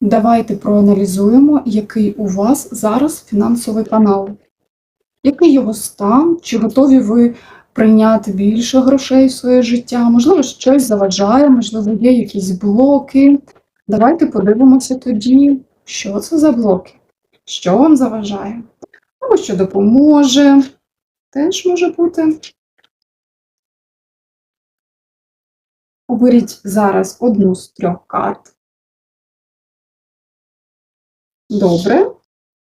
Давайте проаналізуємо, який у вас зараз фінансовий канал. Який його стан? Чи готові ви прийняти більше грошей в своє життя? Можливо, щось заважає, можливо, є якісь блоки. Давайте подивимося тоді, що це за блоки, що вам заважає, або що допоможе. Теж може бути. Оберіть зараз одну з трьох карт. Добре.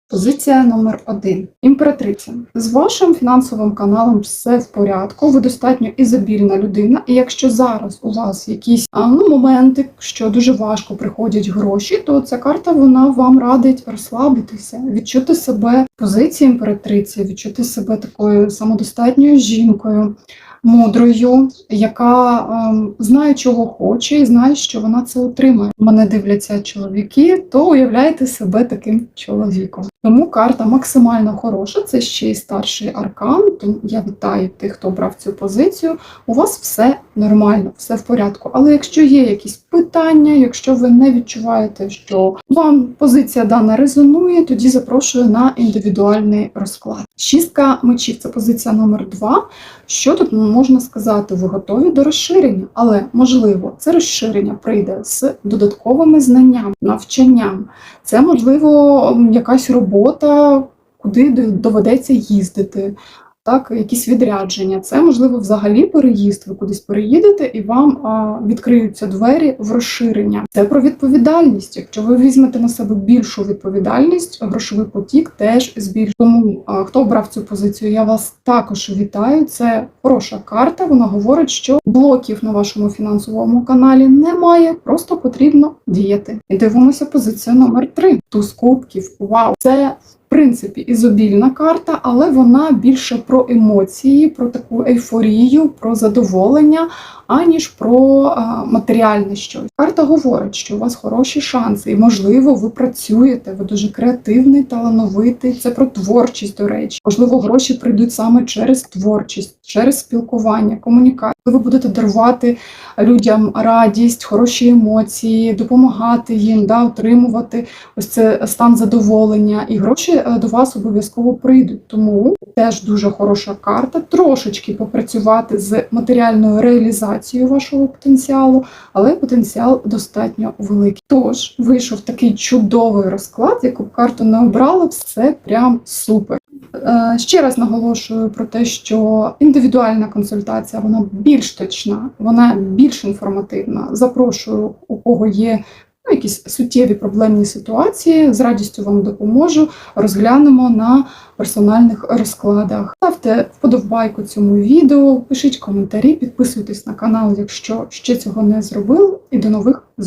Позиція номер один. Імператриця. З вашим фінансовим каналом все в порядку, ви достатньо ізобільна людина, і якщо зараз у вас якісь ну, моменти, що дуже важко приходять гроші, то ця карта вона вам радить розслабитися, відчути себе позиції імператриці, відчути себе такою самодостатньою жінкою, мудрою, яка ем, знає, чого хоче, і знає, що вона це отримає. Мене дивляться чоловіки, то уявляйте себе таким чоловіком. Тому карта максимально хороша. Це ще й старший аркан. Тому я вітаю тих, хто брав цю позицію. У вас все нормально, все в порядку. Але якщо є якісь питання, якщо ви не відчуваєте, що вам позиція дана резонує, тоді запрошую на індивідуальний розклад. Шістка мечів це позиція номер два. Що тут можна сказати? Ви готові до розширення, але можливо, це розширення прийде з додатковими знаннями, навчанням. Це можливо якась робота, куди доведеться їздити. Так, якісь відрядження, це можливо взагалі переїзд. Ви кудись переїдете і вам а, відкриються двері в розширення. Це про відповідальність. Якщо ви візьмете на себе більшу відповідальність, грошовий потік теж збільшить. Тому а, хто обрав цю позицію, я вас також вітаю. Це хороша карта. Вона говорить, що блоків на вашому фінансовому каналі немає, просто потрібно діяти. І дивимося позицію номер 3. Туз кубків. Вау, це принципі ізобільна карта, але вона більше про емоції, про таку ейфорію, про задоволення, аніж про а, матеріальне щось. Карта говорить, що у вас хороші шанси, і можливо, ви працюєте, ви дуже креативний, талановитий. Це про творчість, до речі. Можливо, гроші прийдуть саме через творчість, через спілкування, комунікацію. Ви будете дарувати людям радість, хороші емоції, допомагати їм, да, отримувати ось це стан задоволення, і гроші е, до вас обов'язково прийдуть. Тому теж дуже хороша карта. Трошечки попрацювати з матеріальною реалізацією вашого потенціалу, але потенціал достатньо великий. Тож вийшов такий чудовий розклад, яку б карту не обрали, все прям супер. Е, Ще раз наголошую про те, що індивідуальна консультація вона більш точна, вона більш інформативна. Запрошую, у кого є ну, якісь суттєві проблемні ситуації. З радістю вам допоможу. Розглянемо на персональних розкладах. Ставте вподобайку цьому відео, пишіть коментарі, підписуйтесь на канал, якщо ще цього не зробили. І до нових зустрічей.